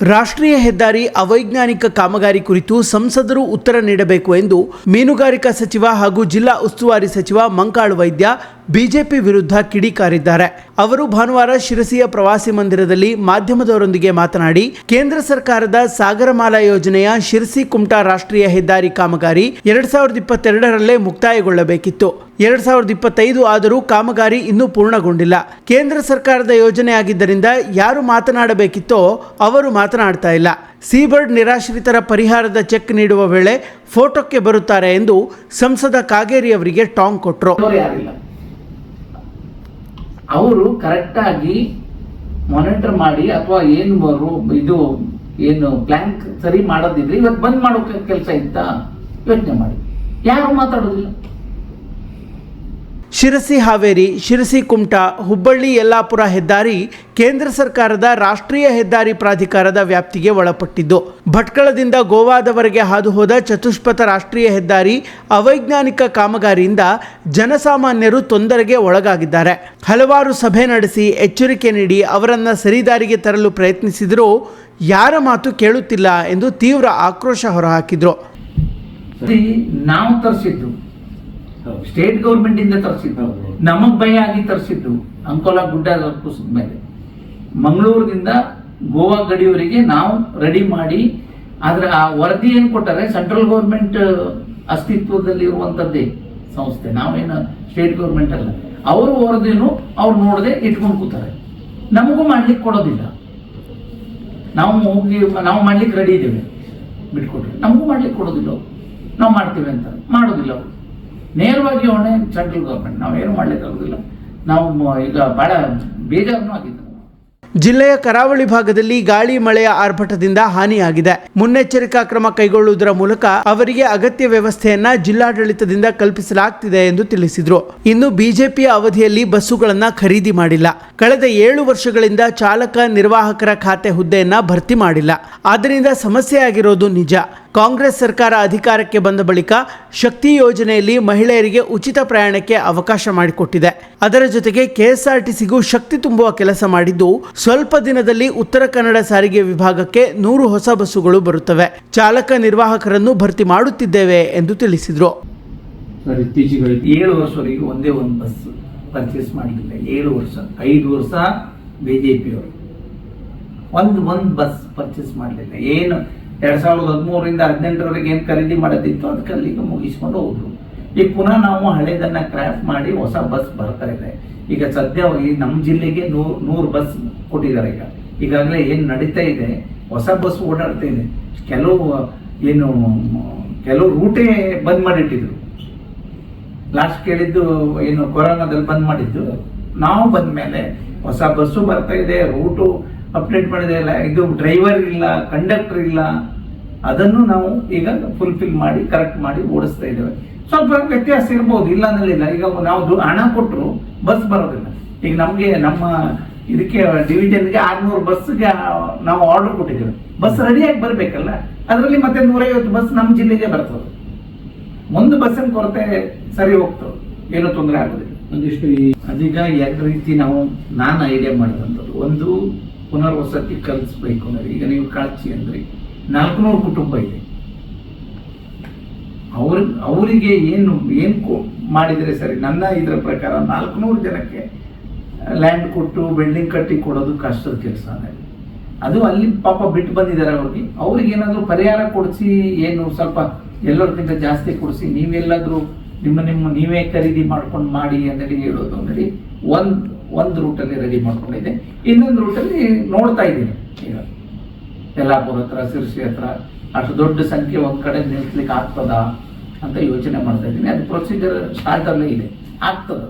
ರಾಷ್ಟ್ರೀಯ ಹೆದ್ದಾರಿ ಅವೈಜ್ಞಾನಿಕ ಕಾಮಗಾರಿ ಕುರಿತು ಸಂಸದರು ಉತ್ತರ ನೀಡಬೇಕು ಎಂದು ಮೀನುಗಾರಿಕಾ ಸಚಿವ ಹಾಗೂ ಜಿಲ್ಲಾ ಉಸ್ತುವಾರಿ ಸಚಿವ ಮಂಕಾಳು ವೈದ್ಯ ಬಿಜೆಪಿ ವಿರುದ್ಧ ಕಿಡಿಕಾರಿದ್ದಾರೆ. ಅವರು ಭಾನುವಾರ ಶಿರಸಿಯ ಪ್ರವಾಸಿ ಮಂದಿರದಲ್ಲಿ ಮಾಧ್ಯಮದವರೊಂದಿಗೆ ಮಾತನಾಡಿ, ಕೇಂದ್ರ ಸರ್ಕಾರದ ಸಾಗರಮಾಲಾ ಯೋಜನೆಯ ಶಿರಸಿ ಕುಮಟಾ ರಾಷ್ಟ್ರೀಯ ಹೆದ್ದಾರಿ ಕಾಮಗಾರಿ ಎರಡ್ ಸಾವಿರದ ಇಪ್ಪತ್ತೆರಡರಲ್ಲೇ ಮುಕ್ತಾಯಗೊಳ್ಳಬೇಕಿತ್ತು. ಎರಡ್ ಸಾವಿರದ ಇಪ್ಪತ್ತೈದು ಆದರೂ ಕಾಮಗಾರಿ ಇನ್ನೂ ಪೂರ್ಣಗೊಂಡಿಲ್ಲ. ಕೇಂದ್ರ ಸರ್ಕಾರದ ಯೋಜನೆ ಆಗಿದ್ದರಿಂದ ಯಾರು ಮಾತನಾಡಬೇಕಿತ್ತೋ ಅವರು ಮಾತನಾಡ್ತಾ ಇಲ್ಲ. ಸೀಬರ್ಡ್ ನಿರಾಶ್ರಿತರ ಪರಿಹಾರದ ಚೆಕ್ ನೀಡುವ ವೇಳೆ ಫೋಟೋಕ್ಕೆ ಬರುತ್ತಾರೆ ಎಂದು ಸಂಸದ ಕಾಗೇರಿ ಅವರಿಗೆ ಟಾಂಗ್ ಕೊಟ್ಟರು ಅವ್ರು ಕರೆಕ್ಟಾಗಿ ಮಾನಿಟರ್ ಮಾಡಿ ಅಥವಾ ಏನು ಇದು ಏನು ಪ್ಲಾನ್ ಸರಿ ಮಾಡೋದಿದ್ರೆ ಇವತ್ತು ಬಂದ್ ಮಾಡೋ ಕೆಲಸ ಇತ್ತಾ ಯೋಚನೆ ಮಾಡಿ. ಯಾರು ಮಾತಾಡೋದಿಲ್ಲ. ಶಿರಸಿ ಹಾವೇರಿ, ಶಿರಸಿ ಕುಮಟಾ, ಹುಬ್ಬಳ್ಳಿ, ಯಲ್ಲಾಪುರ ಹೆದ್ದಾರಿ ಕೇಂದ್ರ ಸರ್ಕಾರದ ರಾಷ್ಟ್ರೀಯ ಹೆದ್ದಾರಿ ಪ್ರಾಧಿಕಾರದ ವ್ಯಾಪ್ತಿಗೆ ಒಳಪಟ್ಟಿದ್ದು. ಭಟ್ಕಳದಿಂದ ಗೋವಾದವರೆಗೆ ಹಾದು ಹೋದ ಚತುಷ್ಪಥ ರಾಷ್ಟ್ರೀಯ ಹೆದ್ದಾರಿ ಅವೈಜ್ಞಾನಿಕ ಕಾಮಗಾರಿಯಿಂದ ಜನಸಾಮಾನ್ಯರು ತೊಂದರೆಗೆ ಒಳಗಾಗಿದ್ದಾರೆ. ಹಲವಾರು ಸಭೆ ನಡೆಸಿ ಎಚ್ಚರಿಕೆ ನೀಡಿ ಅವರನ್ನು ಸರಿದಾರಿಗೆ ತರಲು ಪ್ರಯತ್ನಿಸಿದರೂ ಯಾರ ಮಾತು ಕೇಳುತ್ತಿಲ್ಲ ಎಂದು ತೀವ್ರ ಆಕ್ರೋಶ ಹೊರಹಾಕಿದರು. ನಾವು ತರಿಸಿದ್ದು ಸ್ಟೇಟ್ ಗೌರ್ಮೆಂಟ್ ಇಂದ ತರಿಸಿದ್ದು ನಮಗ್ ಭಯ ಆಗಿ ತರಿಸಿದ್ದು. ಅಂಕೋಲಾ ಗುಡ್ಡ ಮೇಲೆ ಮಂಗಳೂರಿನಿಂದ ಗೋವಾ ಗಡಿಯವರಿಗೆ ನಾವು ರೆಡಿ ಮಾಡಿ ಆದ್ರೆ ಆ ವರದಿ ಏನ್ ಕೊಟ್ಟಾರೆ ಸೆಂಟ್ರಲ್ ಗೌರ್ಮೆಂಟ್ ಅಸ್ತಿತ್ವದಲ್ಲಿ ಇರುವಂತದ್ದೇ ಸಂಸ್ಥೆ. ನಾವೇನು ಸ್ಟೇಟ್ ಗೌರ್ಮೆಂಟ್ ಅಲ್ಲ. ಅವರು ವರದಿನು ಅವ್ರು ನೋಡದೆ ಇಟ್ಕೊಂಡು ಕೂತಾರೆ. ನಮಗೂ ಮಾಡ್ಲಿಕ್ಕೆ ಕೊಡೋದಿಲ್ಲ. ನಾವು ಹೋಗಿ ನಾವು ಮಾಡ್ಲಿಕ್ಕೆ ರೆಡಿ ಇದ್ದೇವೆ. ಬಿಟ್ಕೊಟ್ರೆ ನಮಗೂ ಮಾಡ್ಲಿಕ್ಕೆ ಕೊಡೋದಿಲ್ಲ. ಅವ್ರು. ನಾವು ಮಾಡ್ತೀವಿ ಅಂತ. ಮಾಡೋದಿಲ್ಲ ಅವರು. ನೇರವಾಗಿ ಹೊಣೆ ಸೆಂಟ್ರಲ್ ಗೌರ್ಮೆಂಟ್. ನಾವೇನು ಮಾಡ್ಲಿಕ್ಕೆ ಆಗೋದಿಲ್ಲ ನಾವು ಈಗ ಬಹಳ ಬೇಜಾರನ್ನು ಆಗಿದ್ದು. ಜಿಲ್ಲೆಯ ಕರಾವಳಿ ಭಾಗದಲ್ಲಿ ಗಾಳಿ ಮಳೆಯ ಆರ್ಭಟದಿಂದ ಹಾನಿಯಾಗಿದೆ. ಮುನ್ನೆಚ್ಚರಿಕಾ ಕ್ರಮ ಕೈಗೊಳ್ಳುವುದರ ಮೂಲಕ ಅವರಿಗೆ ಅಗತ್ಯ ವ್ಯವಸ್ಥೆಯನ್ನ ಜಿಲ್ಲಾಡಳಿತದಿಂದ ಕಲ್ಪಿಸಲಾಗ್ತಿದೆ ಎಂದು ತಿಳಿಸಿದರು. ಇನ್ನು ಬಿಜೆಪಿಯ ಅವಧಿಯಲ್ಲಿ ಬಸ್ಸುಗಳನ್ನು ಖರೀದಿ ಮಾಡಿಲ್ಲ. ಕಳೆದ ಏಳು ವರ್ಷಗಳಿಂದ ಚಾಲಕ ನಿರ್ವಾಹಕರ ಖಾತೆ ಹುದ್ದೆಯನ್ನ ಭರ್ತಿ ಮಾಡಿಲ್ಲ. ಆದ್ದರಿಂದ ಸಮಸ್ಯೆ ಆಗಿರೋದು ನಿಜ. ಕಾಂಗ್ರೆಸ್ ಸರ್ಕಾರ ಅಧಿಕಾರಕ್ಕೆ ಬಂದ ಬಳಿಕ ಶಕ್ತಿ ಯೋಜನೆಯಲ್ಲಿ ಮಹಿಳೆಯರಿಗೆ ಉಚಿತ ಪ್ರಯಾಣಕ್ಕೆ ಅವಕಾಶ ಮಾಡಿಕೊಟ್ಟಿದೆ. ಅದರ ಜೊತೆಗೆ ಕೆಎಸ್ಆರ್ಟಿಸಿಗೂ ಶಕ್ತಿ ತುಂಬುವ ಕೆಲಸ ಮಾಡಿದ್ದು ಸ್ವಲ್ಪ ದಿನದಲ್ಲಿ ಉತ್ತರ ಕನ್ನಡ ಸಾರಿಗೆ ವಿಭಾಗಕ್ಕೆ ನೂರು ಹೊಸ ಬಸ್ಸುಗಳು ಬರುತ್ತವೆ. ಚಾಲಕ ನಿರ್ವಾಹಕರನ್ನು ಭರ್ತಿ ಮಾಡುತ್ತಿದ್ದೇವೆ ಎಂದು ತಿಳಿಸಿದರು. ಪರ್ಚೇಸ್ ಮಾಡಿಲ್ಲ ಏಳು ವರ್ಷ, ಐದು ವರ್ಷ ಬಿಜೆಪಿಯವರು ಒಂದು ಒಂದು ಬಸ್ ಪರ್ಚೇಸ್ ಮಾಡಲಿಲ್ಲ. ಏನು ಎರಡ್ ಸಾವಿರದ ಹದಿಮೂರರಿಂದ ಹದಿನೆಂಟರವರೆಗೆ ಏನು ಖರೀದಿ ಮಾಡೋದಿತ್ತು ಅದಕ್ಕೆ ಅಲ್ಲಿಗೆ ಮುಗಿಸ್ಕೊಂಡು ಹೋದ್ರು. ಈಗ ಪುನಃ ನಾವು ಹಳೇದನ್ನ ಕ್ರಾಫ್ಟ್ ಮಾಡಿ ಹೊಸ ಬಸ್ ಬರ್ತಾ ಇದೆ. ಈಗ ಸದ್ಯ ಈ ನಮ್ಮ ಜಿಲ್ಲೆಗೆ ನೂರು ನೂರು ಬಸ್ ಕೊಟ್ಟಿದ್ದಾರೆ ಈಗ. ಈಗಾಗಲೇ ಏನು ನಡೀತಾ ಇದೆ, ಹೊಸ ಬಸ್ ಓಡಾಡ್ತಾ ಇದೆ. ಕೆಲವು, ಏನು, ಕೆಲವು ರೂಟೇ ಬಂದ್ ಮಾಡಿಟ್ಟಿದ್ರು. ಲಾಸ್ಟ್ ಕೇಳಿದ್ದು, ಏನು, ಕೊರೋನಾದಲ್ಲಿ ಬಂದ್ ಮಾಡಿದ್ದು. ನಾವು ಬಂದ ಮೇಲೆ ಹೊಸ ಬಸ್ಸು ಬರ್ತಾ ಇದೆ ರೂಟು ಅಪ್ಡೇಟ್ ಮಾಡಿದೆ ಇಲ್ಲ ಇದು ಡ್ರೈವರ್ ಇಲ್ಲ ಕಂಡಕ್ಟರ್ ಇಲ್ಲ, ಅದನ್ನು ನಾವು ಈಗ ಫುಲ್ಫಿಲ್ ಮಾಡಿ ಕರೆಕ್ಟ್ ಮಾಡಿ ಓಡಿಸ್ತಾ ಇದ್ದೇವೆ. ಸ್ವಲ್ಪ ವ್ಯತ್ಯಾಸ ಇರ್ಬೋದು ಇಲ್ಲ. ಅನ್ನಲಿಲ್ಲ ಈಗ ನಾವು ಹಣ ಕೊಟ್ಟರು ಬಸ್ ಬರೋದಿಲ್ಲ. ಈಗ ನಮಗೆ ನಮ್ಮ ಇದಕ್ಕೆ ಡಿವಿಜನ್ಗೆ ಆರ್ನೂರು ಬಸ್ಗೆ ನಾವು ಆರ್ಡರ್ ಕೊಟ್ಟಿದ್ದೇವೆ. ಬಸ್ ರೆಡಿಯಾಗಿ ಬರಬೇಕಲ್ಲ, ಅದರಲ್ಲಿ ಮತ್ತೆ ನೂರೈವತ್ತು ಬಸ್ ನಮ್ಮ ಜಿಲ್ಲೆಗೆ ಬರ್ತದೆ. ಒಂದು ಬಸ್ಸಿನ ಕೊರತೆ ಸರಿ ಹೋಗ್ತದೆ ಏನು ತೊಂದರೆ ಆಗೋದಿಲ್ಲ. ಒಂದಿಷ್ಟು ಅದೀಗ ಎರಡು ರೀತಿ ನಾವು ನಾನು ಐಡಿಯಾ ಮಾಡಿದಂಥದ್ದು. ಒಂದು ಪುನರ್ವಸತಿ ಕಲಿಸ್ಬೇಕು ಅಂದರೆ, ಈಗ ನೀವು ಕಾಳಚಿ ಅಂದ್ರೆ ನಾಲ್ಕುನೂರು ಕುಟುಂಬ ಇದೆ. ಅವ್ರ, ಅವರಿಗೆ ಏನು ಏನು ಮಾಡಿದ್ರೆ ಸರಿ, ನನ್ನ ಇದರ ಪ್ರಕಾರ ನಾಲ್ಕುನೂರು ಜನಕ್ಕೆ ಲ್ಯಾಂಡ್ ಕೊಟ್ಟು ಬಿಲ್ಡಿಂಗ್ ಕಟ್ಟಿ ಕೊಡೋದು ಕಷ್ಟದ ಕೆಲಸ ಅದು ಅಲ್ಲಿ ಪಾಪ ಬಿಟ್ಟು ಬಂದಿದ್ದಾರೆ ಅವ್ರಿಗೆ. ಅವ್ರಿಗೆ ಏನಾದರೂ ಪರಿಹಾರ ಕೊಡಿಸಿ, ಏನು ಸ್ವಲ್ಪ ಎಲ್ಲರಿಗಿಂತ ಜಾಸ್ತಿ ಕೊಡಿಸಿ, ನೀವೆಲ್ಲಾದರೂ ನಿಮ್ಮ ನಿಮ್ಮ, ನೀವೇ ಖರೀದಿ ಮಾಡ್ಕೊಂಡು ಮಾಡಿ ಅಂದೇಳಿ ಹೇಳೋದು ಅಂದರೆ, ಒಂದ್ ಒಂದು ರೂಟಲ್ಲಿ ರೆಡಿ ಮಾಡ್ಕೊಂಡಿದ್ದೆ. ಇನ್ನೊಂದು ರೂಟಲ್ಲಿ ನೋಡ್ತಾ ಇದ್ದೀನಿ. ಈಗ ಯಲ್ಲಾಪುರ ಹತ್ರ, ಸಿರ್ಸಿ ಹತ್ರ ಅಷ್ಟು ದೊಡ್ಡ ಸಂಖ್ಯೆ ಒಂದು ಕಡೆ ನಿಲ್ಲಿಸ್ಲಿಕ್ಕೆ ಆಗ್ತದಾ ಅಂತ ಯೋಚನೆ ಮಾಡ್ತಾ ಇದ್ದೀನಿ. ಅದು ಪ್ರೊಸೀಜರ್ ಸ್ಟಾರ್ಟ್ ಅಲ್ಲೇ ಇದೆ. ಆಗ್ತದ.